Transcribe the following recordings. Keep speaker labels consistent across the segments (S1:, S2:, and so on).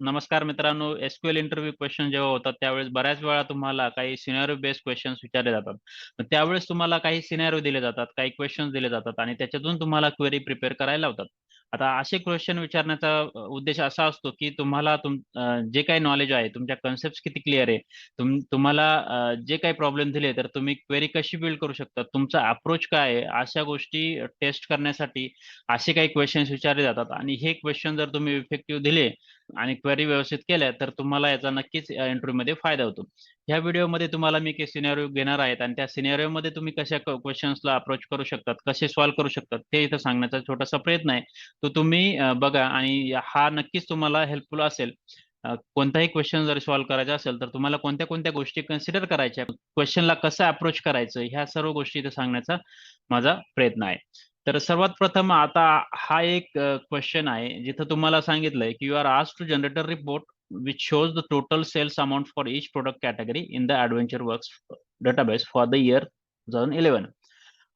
S1: नमस्कार मित्रांनो SQL interview question जेव्हा होतात त्यावेळेस बऱ्याच वेळा तुम्हाला काही सिनेरिओ बेस्ड क्वेश्चन विचारले जातात. त्यावेळेस तुम्हाला काही सिनेरिओ दिले जातात काही क्वेश्चन दिले जातात आणि त्याच्यातून तुम्हाला क्वेरी प्रिपेअर करायला लावतात. आता असे क्वेश्चन विचारण्याचा उद्देश असा असतो की तुम्हाला तुम जे काही नॉलेज आहे तुमच्या कन्सेप्ट किती क्लिअर आहे तुम तुम्हाला जे काही प्रॉब्लेम दिले तर तुम्ही क्वेरी कशी बिल्ड करू शकता तुमचा अप्रोच काय आहे अशा गोष्टी टेस्ट करण्यासाठी असे काही क्वेश्चन्स विचारले जातात. आणि हे क्वेश्चन जर तुम्ही इफेक्टिव्ह दिले आणि क्वेरी व्यवस्थित केल्या तर तुम्हाला याचा नक्कीच इंटरव्ह्यू मध्ये फायदा होतो. ह्या व्हिडिओमध्ये तुम्हाला मी काही सिनेरिओ घेणार आहेत आणि त्या सिनेरिओ मध्ये तुम्ही कशा क्वेश्चन्सला अप्रोच करू शकतात कसे सॉल्व्ह करू शकतात ते इथं सांगण्याचा छोटासा प्रयत्न आहे. तो तुम्ही बघा आणि हा नक्कीच तुम्हाला हेल्पफुल असेल. कोणताही क्वेश्चन जर सॉल्व्ह करायचा असेल तर तुम्हाला कोणत्या कोणत्या गोष्टी कन्सिडर करायच्या क्वेश्चनला कसं अप्रोच करायचं? ह्या सर्व गोष्टी इथं सांगण्याचा माझा प्रयत्न आहे. तर सर्वात प्रथम आता हा एक क्वेश्चन आहे जिथं तुम्हाला सांगितलंय की यू आर आज to generator report which shows the total sales amount for each product category in the Adventure Works database for the year two thousand eleven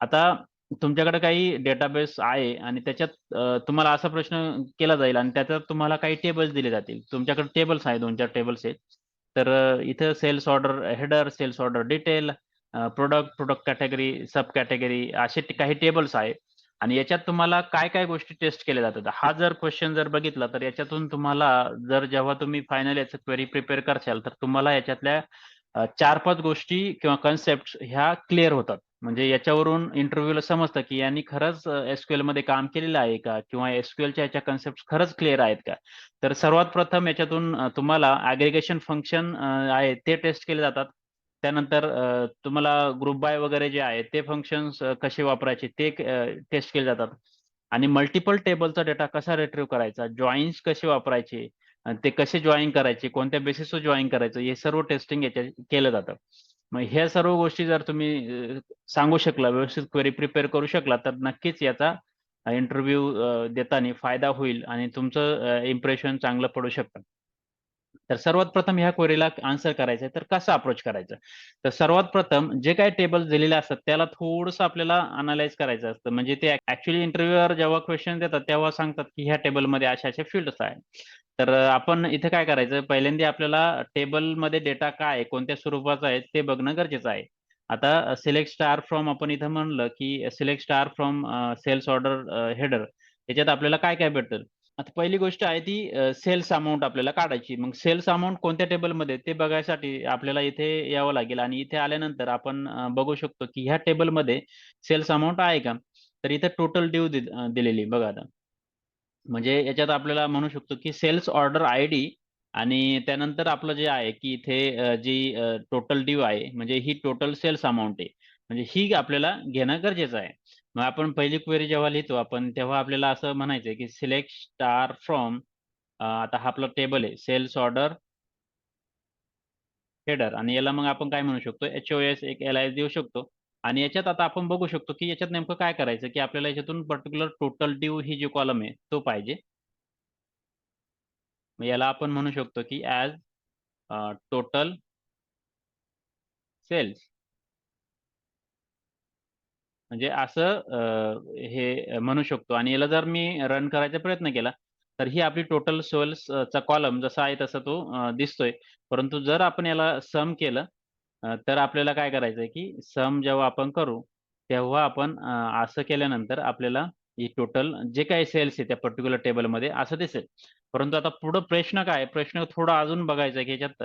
S1: आता तुमच्याकडे काही डेटाबेस आहे आणि त्याच्यात तुम्हाला असा प्रश्न केला जाईल आणि त्याच्यात तुम्हाला काही टेबल्स दिले जातील. तुमच्याकडे टेबल्स आहे दोन चार टेबल्स आहेत. तर इथं sales order header sales order detail product product category sub category असे काही टेबल्स आहे. आणि याच्यात तुम्हाला काय काय गोष्टी टेस्ट केल्या जातात? हा जर क्वेश्चन जर बघितला तर याच्यातून तुम्हाला जर जेव्हा तुम्ही फायनल याचं क्वेरी प्रिपेअर करशाल तर तुम्हाला याच्यातल्या चार पाच गोष्टी किंवा कन्सेप्ट ह्या क्लिअर होतात. म्हणजे याच्यावरून इंटरव्ह्यूला समजतं की यांनी खरंच एसक्यूएलमध्ये काम केलेलं आहे का? किंवा एसक्यूएलच्या याच्या कन्सेप्ट खरंच क्लिअर आहेत का? तर सर्वात प्रथम याच्यातून तुम्हाला ॲग्रिगेशन फंक्शन आहे ते टेस्ट केले जातात. त्यानंतर तुम्हाला ग्रुप बाय वगैरे जे आहे ते फंक्शन्स कसे वापरायचे ते टेस्ट केले जातात. आणि मल्टिपल टेबलचा डेटा कसा रिट्रीव्ह करायचा जॉईन्स कसे वापरायचे ते कसे जॉईन करायचे कोणत्या बेसिसवर जॉईन करायचं हे सर्व टेस्टिंग याच्या केलं जातं. मग ह्या सर्व गोष्टी जर तुम्ही सांगू शकला व्यवस्थित क्वेरी प्रिपेअर करू शकला तर नक्कीच याचा इंटरव्ह्यू देताना फायदा होईल आणि तुमचं इम्प्रेशन चांगलं पडू शकतं. तर सर्वात प्रथम ह्या क्वेरीला आन्सर करायचं आहे तर कसं अप्रोच करायचं? तर सर्वात प्रथम जे काही टेबल दिलेले असतात त्याला थोडंसं आपल्याला अनालाइज करायचं असतं. म्हणजे ते ऍक्च्युली इंटरव्ह्यूअर जेव्हा क्वेश्चन देतात तेव्हा सांगतात की ह्या टेबलमध्ये अशा अशा फील्ड्स आहेत. तर आपण इथे काय करायचं? पहिल्यांदा आपल्याला टेबलमध्ये डेटा काय आहे कोणत्या स्वरूपाचा आहे ते बघणं गरजेचं आहे. आता सिलेक्ट स्टार फ्रॉम आपण इथं म्हणलं की select star from sales order header याच्यात आपल्याला काय काय भेटेल आता पहिली गोष्ट आहे ती सेल्स अमाऊंट आपल्याला काढायची. मग सेल्स अमाऊंट कोणत्या टेबलमध्ये ते बघायसाठी आपल्याला इथे यावं लागेल आणि इथे आल्यानंतर आपण बघू शकतो की ह्या टेबलमध्ये सेल्स अमाऊंट आहे का? तर इथे टोटल ड्यू दिलेली बघा आता. म्हणजे याच्यात आपल्याला म्हणू शकतो की सेल्स ऑर्डर आय डी आणि त्यानंतर आपलं जे आहे की इथे जी टोटल ड्यू आहे म्हणजे ही टोटल सेल्स अमाऊंट आहे. म्हणजे ही आपल्याला घेणं गरजेचं आहे. मग आपण पहिली क्वेरी जेव्हा लिहितो आपण तेव्हा आपल्याला असं म्हणायचं की सिलेक्ट स्टार फ्रॉम आता हा आपला टेबल आहे. सेल्स ऑर्डर हेडर आणि याला मग आपण काय म्हणू शकतो? एच ओ एस एक एल आय देऊ शकतो. आणि याच्यात आता आपण बघू शकतो की याच्यात नेमकं काय करायचं? की आपल्याला याच्यातून पर्टिक्युलर टोटल ड्यू ही जी कॉलम आहे तो पाहिजे. याला आपण म्हणू शकतो की ॲज टोटल सेल्स म्हणजे असं हे म्हणू शकतो. आणि याला जर मी रन करायचा प्रयत्न केला तर ही आपली टोटल सेल्स चा कॉलम जसा आहे तसा तो दिसतोय. परंतु जर आपण याला सम केलं तर आपल्याला काय करायचं आहे की सम जेव्हा आपण करू तेव्हा आपण असं केल्यानंतर आपल्याला ही टोटल जे काही सेल्स आहे त्या पर्टिक्युलर टेबलमध्ये असं दिसेल. परंतु आता पुढं प्रश्न काय? प्रश्न थोडा अजून बघायचा की याच्यात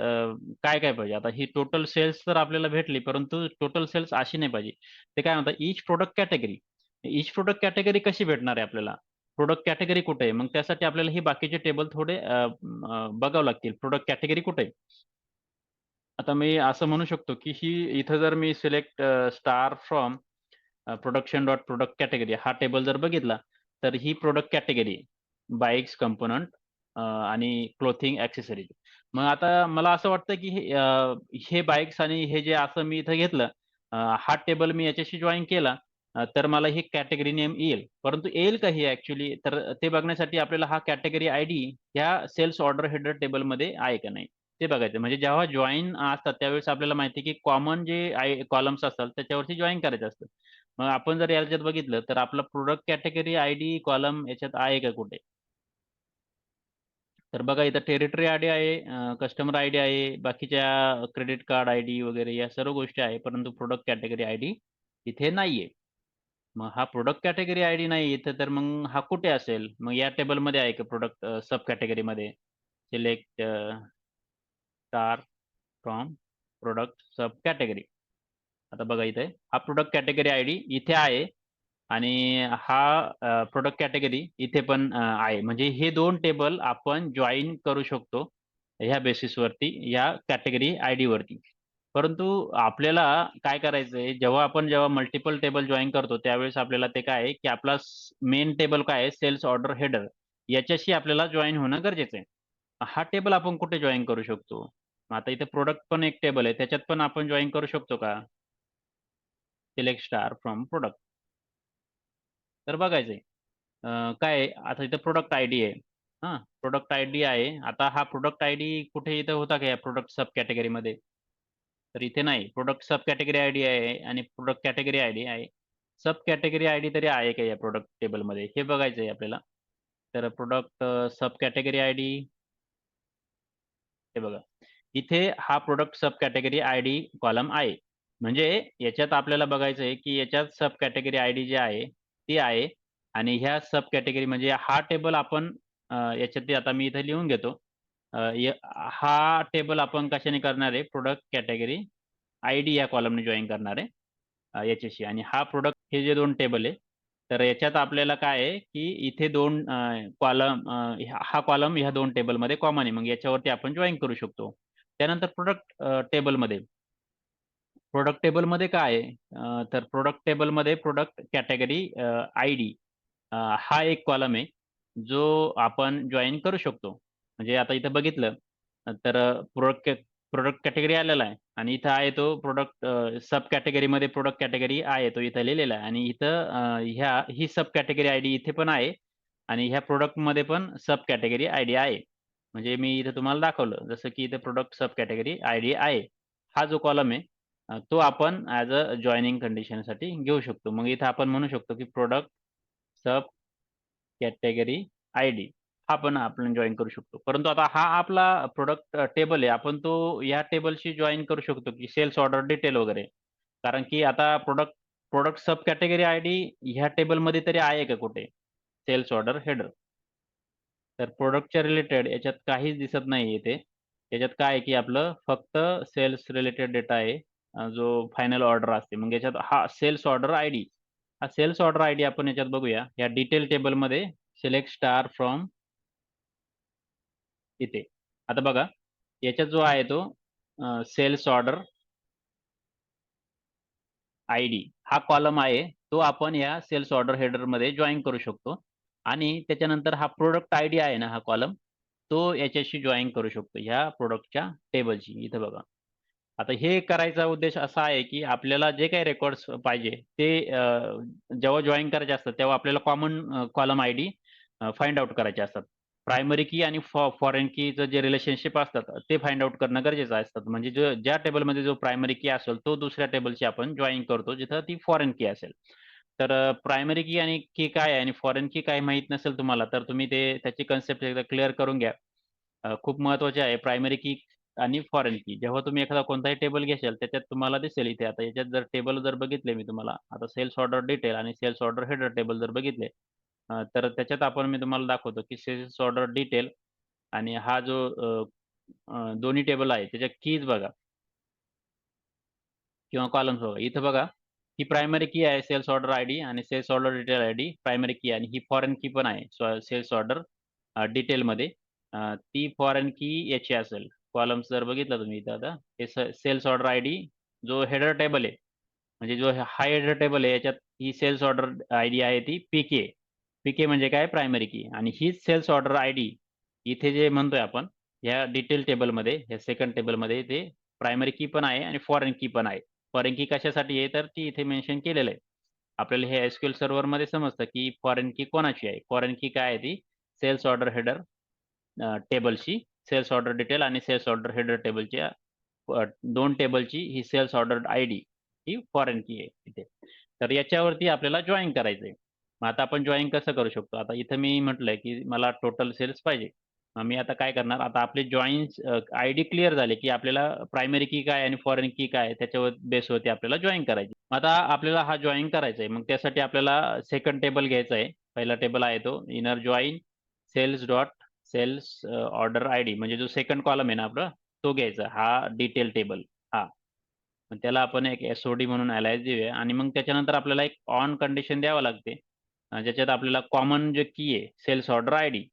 S1: काय काय पाहिजे? आता ही टोटल सेल्स तर आपल्याला भेटली परंतु टोटल सेल्स अशी नाही पाहिजे. ते काय म्हणतात each product category each product category कशी भेटणार आहे आपल्याला? प्रोडक्ट कॅटेगरी कुठे आहे? मग त्यासाठी आपल्याला हे बाकीचे टेबल थोडे बघावं लागतील. प्रोडक्ट कॅटेगरी कुठे आहे? आता मी असं म्हणू शकतो की ही इथं जर मी select star from production dot product category हा टेबल जर बघितला तर ही प्रोडक्ट कॅटेगरी बाईक्स कंपोनंट आणि क्लोथिंग ॲक्सेसरीज मग आता मला असं वाटतं की हे अ, हे बाईक्स आणि हे जे असं मी इथं घेतलं अ, हा टेबल मी याच्याशी जॉइन केला अ, तर मला ही कॅटेगरी नेम येईल. परंतु येईल का ही ॲक्च्युअली तर ते बघण्यासाठी आपल्याला हा कॅटेगरी आय डी ह्या सेल्स ऑर्डर हेडर टेबलमध्ये आहे का नाही? ते बघायचं. म्हणजे जेव्हा जॉइन असतात त्यावेळेस आपल्याला माहिती आहे की कॉमन जे आय कॉलम्स असतात त्याच्यावरती जॉइन करायचं असतं. मग आपण जर याच्यात बघितलं तर आपला product category I D column याच्यात आहे का कुठे? तर बघा इथं टेरिटरी आय डी आहे, कस्टमर आय डी आहे, बाकीच्या क्रेडिट कार्ड आय डी वगैरे या सर्व गोष्टी आहे. परंतु प्रोडक्ट कॅटेगरी आयडी इथे नाहीये. मग हा प्रोडक्ट कॅटेगरी आयडी नाही इथं तर मग हा कुठे असेल? मग या टेबलमध्ये आहे का प्रोडक्ट सब कॅटेगरीमध्ये? Select star from product sub category. आता बघा इथे हा प्रोडक्ट कॅटेगरी आय डी इथे आहे आणि हा अ, प्रॉडक्ट कॅटेगरी इथे पण अ, आहे. म्हणजे हे 2 टेबल आपण जॉइन करू शकतो ह्या बेसिसवरती, या कॅटेगरी आयडीवरती. परंतु आपल्याला काय करायचंय, जेव्हा आपण जेव्हा मल्टिपल टेबल जॉइन करतो, त्यावेळेस आपल्याला ते काय आहे, की आपला मेन टेबल काय आहे, सेल्स ऑर्डर हेडर याच्याशी आपल्याला जॉइन होणं गरजेचं आहे. हा टेबल आपण कुठे जॉइन करू शकतो? मग आता इथे प्रॉडक्ट पण एक टेबल आहे, त्याच्यात पण आपण जॉइन करू शकतो का? Select star from product. तर बघायचंय. काय आता आता प्रोडक्ट आय आयडी आहे. हां, प्रॉडक्ट आयडी आहे. आता हा प्रॉडक्ट आयडी कुठे इथं होता का या प्रोडक्ट सब कॅटेगरीमध्ये? तर इथे नाही. प्रोडक्ट सब कॅटेगरी आयडी आहे आणि प्रोडक्ट कॅटेगरी आयडी आहे. सब कॅटेगरी आयडी तरी आहे का या प्रोडक्ट टेबलमध्ये? हे बघायचं आहे आपल्याला. तर प्रोडक्ट सब कॅटेगरी आयडी हे बघा. इथे हा product sub category ID column आहे. म्हणजे याच्यात आपल्याला बघायचं आहे, की याच्यात सब कॅटेगरी आयडी जी आहे, ती आहे आणि ह्या सब कॅटेगरी म्हणजे हा टेबल आपण अ, याच्यात आता मी इथे लिहून घेतो. हा टेबल आपण कशाने करणार आहे, प्रोडक्ट कॅटेगरी आयडी या कॉलमने जॉईन करणार आहे याच्याशी आणि हा प्रोडक्ट हे जे दोन टेबल आहे, तर याच्यात आपल्याला काय आहे, की इथे दोन कॉलम हा कॉलम ह्या दोन टेबलमध्ये कॉमन आहे. मग याच्यावरती आपण जॉईन करू शकतो. त्यानंतर प्रोडक्ट टेबलमध्ये प्रॉडक्ट टेबलमध्ये काय आहे? तर तर टेबल टेबलमध्ये प्रोडक्ट कॅटेगरी आय आयडी हा एक कॉलम आहे, जो आपण जॉइन करू शकतो. म्हणजे आता इथं बघितलं तर प्रोडक्ट प्रोडक्ट कॅटेगरी आलेला आहे आणि इथं आहे तो प्रोडक्ट सब कॅटेगरीमध्ये प्रोडक्ट कॅटेगरी आहे, तो इथं लिहिलेला आहे आणि इथं ह्या ही सब कॅटेगरी आयडी इथे पण आहे आणि ह्या प्रोडक्टमध्ये पण सब कॅटेगरी आयडी आहे. म्हणजे मी इथं तुम्हाला दाखवलं, जसं की इथे प्रोडक्ट सब कॅटेगरी आयडी आहे. हा जो कॉलम आहे अ, तो आपण ॲज अ जॉइनिंग कंडिशनसाठी घेऊ शकतो. मग इथं आपण म्हणू शकतो, की प्रॉडक्ट सब कॅटेगरी आयडी हा पण आपण जॉईन करू शकतो. परंतु आता हा आपला प्रॉडक्ट टेबल आहे. आपण तो या टेबलशी जॉईन करू शकतो, की सेल्स ऑर्डर डिटेल वगैरे. कारण की आता product product sub category ID ह्या टेबलमध्ये तरी आहे का कुठे? Sales order header. तर प्रॉडक्टच्या रिलेटेड याच्यात काहीच दिसत नाही इथे. याच्यात काय आहे, की आपलं फक्त सेल्स रिलेटेड डेटा आहे. जो फायनल ऑर्डर असते. मग याच्यात हा सेल्स ऑर्डर आयडी. हा सेल्स ऑर्डर आयडी आपण याच्यात बघूया. या डिटेल टेबलमध्ये सिलेक्ट स्टार फ्रॉम इथे. आता बघा, याच्यात जो आहे तो सेल्स ऑर्डर आयडी हा कॉलम आहे. तो आपण या सेल्स ऑर्डर हेडरमध्ये जॉईन करू शकतो आणि त्याच्यानंतर हा प्रॉडक्ट आयडी आहे ना हा कॉलम, तो याच्याशी जॉईन करू शकतो ह्या प्रोडक्टच्या टेबलशी. इथं बघा. आता हे करायचा उद्देश असा आहे, की आपल्याला जे काही रेकॉर्ड्स पाहिजे ते जेव्हा जॉईन करायचे असतात, तेव्हा आपल्याला common column ID D find out करायचे असतात. प्रायमरी की आणि फॉ फॉरेन कीचं जे रिलेशनशिप असतात, ते फाइंड आउट करणं गरजेचं असतात. म्हणजे जो ज्या टेबलमध्ये जो प्रायमरी की असेल, तो दुसऱ्या टेबलची आपण जॉईन करतो, जिथं ती फॉरेन की असेल. तर प्रायमरी की आणि की काय आहे आणि फॉरेन की काय माहीत नसेल तुम्हाला, तर तुम्ही ते त्याची कन्सेप्ट एकदा क्लिअर करून घ्या. खूप महत्त्वाचे आहे प्रायमरी की आणि फॉरेन की. जेव्हा तुम्ही एखादा कोणताही टेबल घेशाल, त्याच्यात तुम्हाला दिसेल इथे आता याच्यात जर टेबल जर बघितले मी तुम्हाला, आता सेल्स ऑर्डर डिटेल आणि सेल्स ऑर्डर हेडर टेबल जर बघितले, अ, तर त्याच्यात आपण मी तुम्हाला दाखवतो, की सेल्स ऑर्डर डिटेल आणि हा जो अ, अ, दोन्ही टेबल आहे, त्याच्या कीज बघा. किंवा कॉलम्स बघा. इथं बघा, ही प्रायमरी की आहे सेल्स ऑर्डर आयडी आणि sales order detail ID primary key आणि ही फॉरेन की पण आहे. सो सेल्स ऑर्डर अ, डिटेलमध्ये अ, ती फॉरेन की याची असेल. कॉलम्स जर बघितला तुम्ही इथं आता, हे सेल्स ऑर्डर आयडी जो हेडर टेबल आहे, म्हणजे जो हाय हेडर टेबल आहे, याच्यात ही सेल्स ऑर्डर आयडी आहे ती पी-के. पी-के म्हणजे काय प्रायमरी की आणि हीच सेल्स ऑर्डर आयडी इथे जे म्हणतोय आपण, ह्या डिटेल टेबलमध्ये, ह्या सेकंड टेबलमध्ये ते प्रायमरी की पण आहे आणि फॉरेन की पण आहे. फॉरेन की कशासाठी आहे, तर ती इथे मेन्शन केलेलं आहे. आपल्याला हे एसक्यूएल सर्व्हरमध्ये समजतं, की फॉरेन की कोणाची आहे. फॉरेन की काय आहे ती सेल्स ऑर्डर हेडर टेबलशी सेल्स ऑर्डर डिटेल आणि सेल्स ऑर्डर हेडर टेबलच्या दोन टेबलची ही सेल्स ऑर्डर आयडी ही फॉरेन की आहे इथे. तर याच्यावरती आपल्याला जॉईन करायचं आहे मग आता आपण जॉईन कसं करू शकतो? आता इथं मी म्हटलंय, की मला टोटल सेल्स पाहिजे. मग मी आता काय करणार आता आपले जॉईन्स आय डी क्लिअर झाले की आपल्याला प्रायमरी की काय आणि फॉरेन की काय त्याच्यावर बेसवरती आपल्याला जॉईन करायची आता आपल्याला हा जॉईन करायचा आहे मग त्यासाठी आपल्याला सेकंड टेबल घ्यायचा आहे पहिला टेबल आहे तो inner join sales dot sales order I D म्हणजे जो सेकंड कॉलम आहे ना आपला तो घ्यायचा हा डिटेल टेबल हा. त्याला आपण एक एस ओ डी म्हणून अलायज देऊया आणि मग त्याच्यानंतर आपल्याला एक ऑन कंडिशन द्यावं लागते. ज्याच्यात आपल्याला कॉमन जे की आहे sales order I D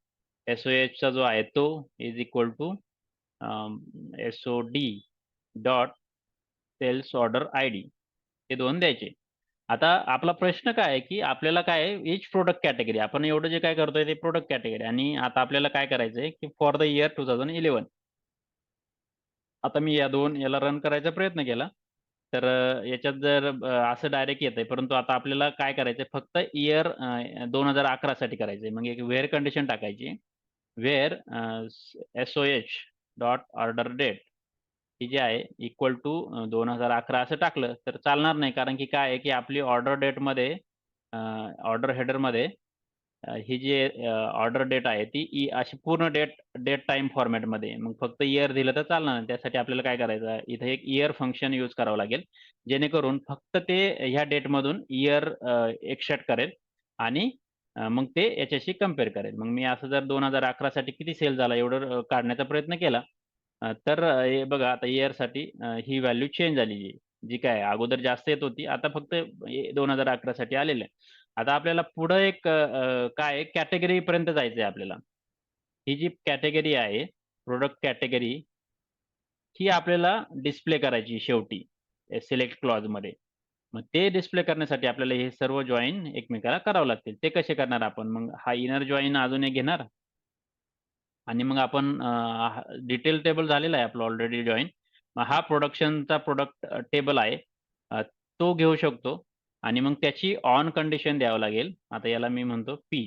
S1: S O एचचा जो आहे तो is equal to S O D dot sales order I D. हे दोन द्यायचे. आता आपला प्रश्न काय आहे की आपल्याला काय आहे? इच प्रोडक्ट कॅटेगरी आपण एवढं जे काय करतोय ते प्रोडक्ट कॅटेगरी आणि आता आपल्याला काय करायचं आहे की for the year two thousand eleven आता मी या दोन याला रन करायचा प्रयत्न केला. तर याच्यात जर असं डायरेक्ट येत आहे परंतु आता आपल्याला काय करायचंय? फक्त इयर दोन हजार अकरा साठी करायचंय. मग एक वेअर कंडिशन टाकायची. Where S O H dot order date ही जी आहे इक्वल टू दोन हजार अकरा असं टाकलं तर चालणार नाही. कारण की काय आहे की आपली ऑर्डर डेटमध्ये ऑर्डर हेडरमध्ये ही जी ऑर्डर डेट आहे ती ई अशी पूर्ण डेट डेट टाइम फॉर्मॅटमध्ये मग फक्त इयर दिलं तर चालणार नाही. त्यासाठी आपल्याला काय करायचं इथं इथे एक इयर फंक्शन यूज करावं लागेल. जेणेकरून फक्त ते ह्या डेटमधून इयर एक्सेप्ट करेल आणि मग ते याच्याशी कंपेअर करेल. मग मी असं जर दोन हजार अकरा साठी किती सेल झाला एवढं काढण्याचा प्रयत्न केला तर हे बघा आता इयरसाठी ही व्हॅल्यू चेंज झाली जी जी काय आहे, अगोदर जास्त येत होती आता फक्त दोन हजार अकरा साठी आलेलं आहे. आता आपल्याला पुढं एक काय कॅटेगरी पर्यंत जायचं आहे आपल्याला. ही जी कॅटेगरी आहे प्रोडक्ट कॅटेगरी ही आपल्याला डिस्प्ले करायची शेवटी सिलेक्ट क्लॉजमध्ये. मग ते डिस्प्ले करण्यासाठी आपल्याला हे सर्व जॉईन एकमेकाला करावं लागतील. ते कसे करणार आपण? मग हा इनर जॉईन अजून एक घेणार? आणि मग आपण डिटेल टेबल झालेला आहे आपलं ऑलरेडी जॉईन मग हा प्रोडक्शनचा प्रोडक्ट टेबल आहे. तो घेऊ शकतो. आणि मग त्याची ऑन कंडिशन द्यावं लागेल. आता याला मी म्हणतो पी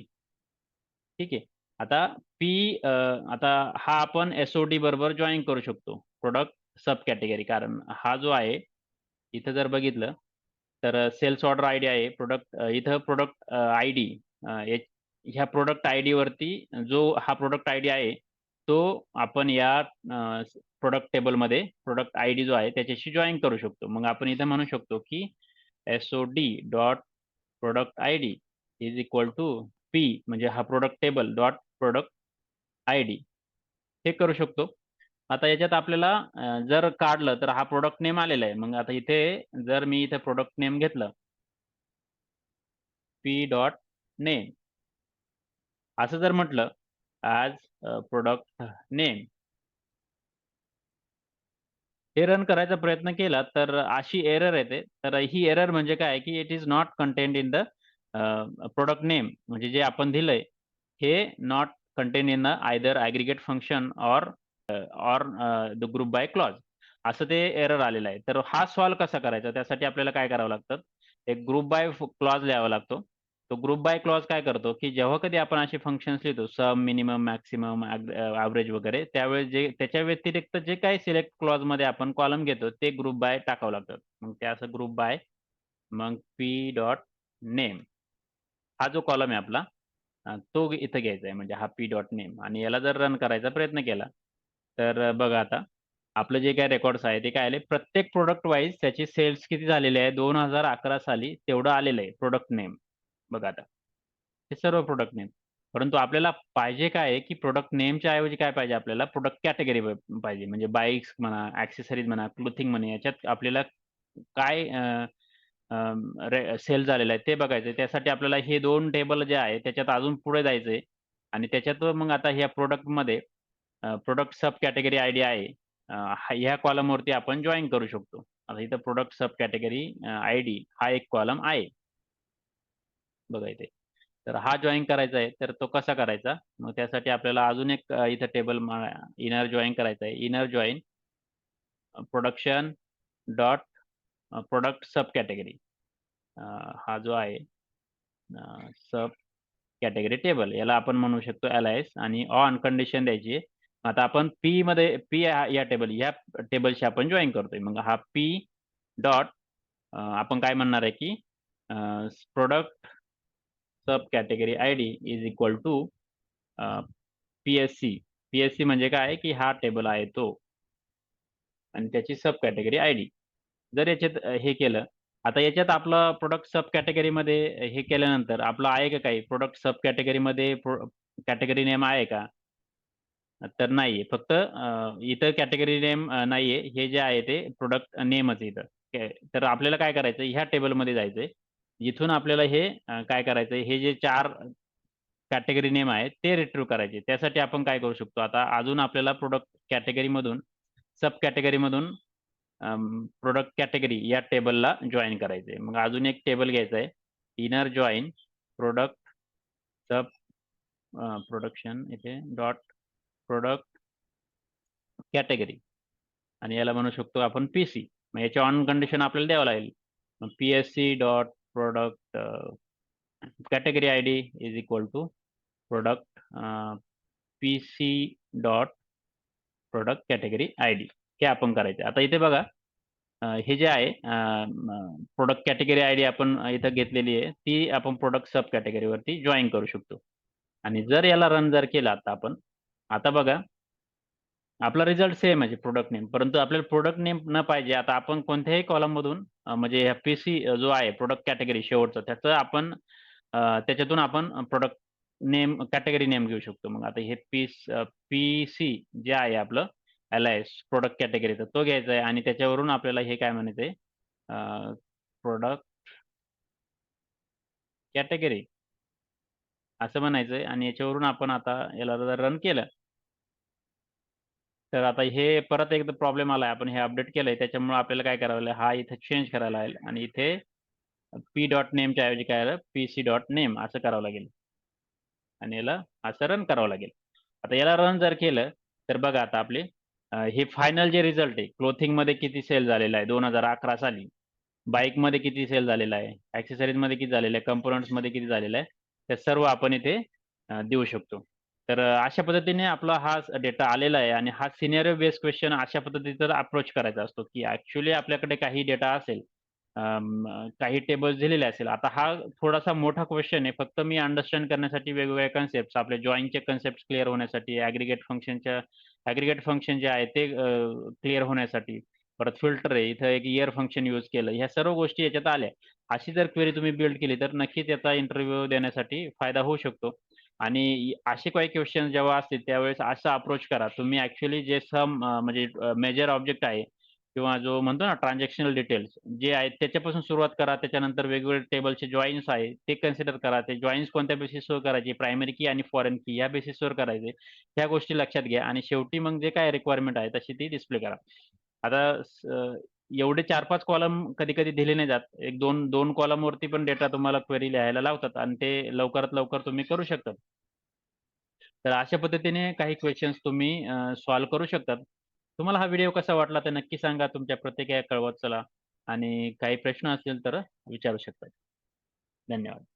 S1: ठीक आहे. आता पी आता हा आपण एस ओ डी बरोबर जॉईन करू शकतो. प्रोडक्ट सब कॅटेगरी कारण हा जो आहे इथं जर बघितलं तर सेल्स ऑर्डर आय डी आहे. प्रोडक्ट इथं प्रोडक्ट आय डी ह्या प्रोडक्ट आय वरती जो हा प्रोडक्ट आय डी आहे तो आपण या प्रोडक्ट टेबलमध्ये प्रोडक्ट आय डी जो आहे त्याच्याशी जॉईन करू शकतो. मग आपण इथं म्हणू शकतो की S O D dot product I D is equal to P म्हणजे हा product table dot product I D हे करू शकतो. आता याच्यात आपल्याला जर काढलं तर हा प्रोडक्ट नेम आलेला आहे. मग आता इथे जर मी इथे प्रोडक्ट नेम घेतलं पी डॉट नेम असं जर म्हटलं ॲज प्रोडक्ट नेम हे. रन करायचा प्रयत्न केला तर अशी एरर येते तर ही एरर म्हणजे काय? की it is not content in the product name म्हणजे जे आपण दिलंय हे not contain in the either aggregate function or or the group by clause असं ते एरर आलेलं आहे. तर हा सॉल्व कसा करायचा? त्यासाठी आपल्याला काय करावं लागतं? एक ग्रुप बाय क्लॉज लिहावा लागतो. तो ग्रुप बाय क्लॉज काय करतो की जेव्हा कधी आपण असे फंक्शन्स लिहितो सम मिनिमम मॅक्सिमम ॲव्हरेज वगैरे त्यावेळेस जे त्याच्या व्यतिरिक्त जे काही सिलेक्ट क्लॉजमध्ये आपण कॉलम घेतो ते ग्रुप बाय टाकावं लागतं. मग ते असं ग्रुप बाय मग पी डॉट नेम हा जो कॉलम आहे आपला तो इथं घ्यायचा आहे. म्हणजे हा पी डॉट नेम आणि याला जर रन करायचा प्रयत्न केला तर बघा आता आपलं जे काय रेकॉर्ड्स आहे ते काय आले? प्रत्येक प्रोडक्ट वाईज त्याची सेल्स किती झालेले आहे? दोन हजार अकरा साली तेवढं आलेलं आहे प्रोडक्ट नेम बघा आता. हे सर्व प्रोडक्ट नेम परंतु आपल्याला पाहिजे काय आहे की प्रोडक्ट नेमच्या ऐवजी काय पाहिजे आपल्याला? प्रोडक्ट कॅटेगरी पाहिजे. म्हणजे बाईक्स म्हणा ऍक्सेसरीज म्हणा क्लोथिंग म्हणा याच्यात आपल्याला काय सेल झालेलं आहे ते बघायचं त्यासाठी आपल्याला हे दोन टेबल जे आहे त्याच्यात अजून पुढे जायचंय. आणि त्याच्यात मग आता ह्या प्रोडक्टमध्ये product sub category I D आहे. ह्या कॉलमवरती वरती आपण जॉईन करू शकतो. आता इथं product sub category I D हा एक कॉलम आहे. बघा इथे तर हा जॉईन करायचा आहे तर तो कसा करायचा? मग त्यासाठी आपल्याला अजून एक इथं टेबल इनर जॉईन करायचा आहे. Inner join production dot product sub category हा जो आहे सब कॅटेगरी टेबल याला आपण म्हणू शकतो एलायस आणि ऑन कंडिशन द्यायची आहे. आता आपण पी मध्ये पी या टेबल या टेबलशी आपण जॉईन करतोय. मग हा पी डॉट आपण काय म्हणणार आहे की product sub category I D is equal to P S C PSC म्हणजे काय आहे, की हा टेबल आहे तो. आणि त्याची सब कॅटेगरी आयडी. जर याच्यात हे केलं, आता याच्यात आपलं प्रॉडक्ट सब कॅटेगरीमध्ये हे केल्यानंतर आपलं आहे का काही प्रोडक्ट सब कॅटेगरीमध्ये कॅटेगरी नेम आहे का? तर नाहीये. फक्त इथं कॅटेगरी नेम नाहीये. हे जे आहे ते प्रोडक्ट नेमच इथं. तर आपल्याला काय करायचं ह्या टेबलमध्ये जायचंय. इथून आपल्याला हे काय करायचं हे जे चार कॅटेगरी नेम आहेत ते रिट्रीव्ह करायचे. त्यासाठी आपण काय करू शकतो आता अजून आपल्याला प्रोडक्ट कॅटेगरीमधून सब कॅटेगरीमधून प्रोडक्ट कॅटेगरी या टेबलला जॉईन करायचे मग अजून एक टेबल घ्यायचं आहे. Inner join product sub production इथे डॉट प्रोडक्ट कॅटेगरी आणि याला म्हणू शकतो आपण पी-सी. मग याची ऑन कंडिशन आपल्याला द्यावं लागेल. PSC dot product uh, category ID is equal to product uh, PC dot product category ID हे आपण करायचं. आता इथे बघा हे जे आहे प्रोडक्ट कॅटेगरी आयडी आपण इथं घेतलेली आहे. ती आपण प्रोडक्ट सब कॅटेगरीवरती जॉईन करू शकतो. आणि जर याला रन जर केला आता आपण, आता बघा आपला रिझल्ट सेम आहे प्रोडक्ट नेम. परंतु आपल्याला प्रोडक्ट नेम न पाहिजे आता आपण कोणत्याही कॉलममधून मधून म्हणजे ह्या पी-सी जो आहे प्रोडक्ट कॅटेगरी शेवटचा त्याचं आपण त्याच्यातून आपण प्रोडक्ट नेम कॅटेगरी नेम घेऊ शकतो. मग आता हे पीस पी-सी जे आहे आपलं एल-आय-एस प्रोडक्ट कॅटेगरीचा तो घ्यायचा आहे आणि त्याच्यावरून आपल्याला हे काय म्हणायचंय प्रोडक्ट कॅटेगरी असं म्हणायचंय आणि याच्यावरून आपण आता याला जर रन केलं तर आता हे परत एकदा प्रॉब्लेम आलाय. आपण हे अपडेट केलंय त्याच्यामुळे आपल्याला काय करावं लागेल हा इथे चेंज करायला लागेल आणि इथे पी डॉट नेमच्या ऐवजी काय आलं पी-सी डॉट नेम असं करावं लागेल. आणि याला असं रन करावं लागेल. आता याला रन जर केलं तर बघा आता आपले हे फायनल जे रिझल्ट आहे क्लोथिंगमध्ये किती सेल झालेला आहे 2011 साली. बाईकमध्ये किती सेल झालेला आहे, एक्सेसरीजमध्ये किती झालेलं आहे, कंपोनंट्समध्ये किती झालेलं आहे, ते सर्व आपण इथे देऊ शकतो. तर अशा पद्धतीने आपला हा डेटा आलेला आहे आणि हा सिनेरिओ बेस्ड क्वेश्चन अशा पद्धतीचा अप्रोच करायचा असतो, की ऍक्च्युली आपल्याकडे काही डेटा असेल, काही टेबल्स दिलेले असेल. आता हा थोडासा मोठा क्वेश्चन आहे. फक्त मी अंडरस्टँड करण्यासाठी वेगवेगळ्या कन्सेप्ट्स आपले जॉईनचे कन्सेप्ट्स क्लिअर होण्यासाठी, ॲग्रीगेट फंक्शनच्या ॲग्रीगेट फंक्शन जे आहे ते क्लिअर होण्यासाठी. परत फिल्टर आहे. इथं एक इयर फंक्शन यूज केलं. ह्या सर्व गोष्टी याच्यात आल्या. अशी जर क्वेरी तुम्ही बिल्ड केली तर नक्कीच याचा इंटरव्ह्यू देण्यासाठी फायदा होऊ शकतो. आणि असे काही क्वेश्चन जेव्हा असतील त्यावेळेस असा अप्रोच करा. तुम्ही ऍक्च्युली जे सम म्हणजे मेजर ऑब्जेक्ट आहे किंवा जो म्हणतो ना ट्रान्झॅक्शनल डिटेल्स जे आहेत त्याच्यापासून सुरुवात करा. त्याच्यानंतर वेगवेगळे टेबलचे जॉइन्स आहे ते कन्सिडर करा. ते जॉईन्स कोणत्या बेसिसवर करायचे प्रायमरी की आणि फॉरेन की या बेसिसवर करायचे. ह्या गोष्टी लक्षात घ्या आणि शेवटी मग जे काय रिक्वायरमेंट आहे तशी ती डिस्प्ले करा. आता एवढे 4-5 कॉलम कधी-कधी दिले नाही जात. एक दोन दोन कॉलम वरती पण डेटा तुम्हाला क्वेरी लिहायला लावतात आणि ते लवकरात लवकर तुम्ही करू शकतात तर अशा पद्धतीने काही क्वेश्चन्स तुम्ही सॉल्व्ह करू शकतात. तुम्हाला हा व्हिडिओ कसा वाटला ते नक्की सांगा. तुमच्या प्रतिक्रिया कळवत चला आणि काही प्रश्न असतील तर विचारू शकता. धन्यवाद.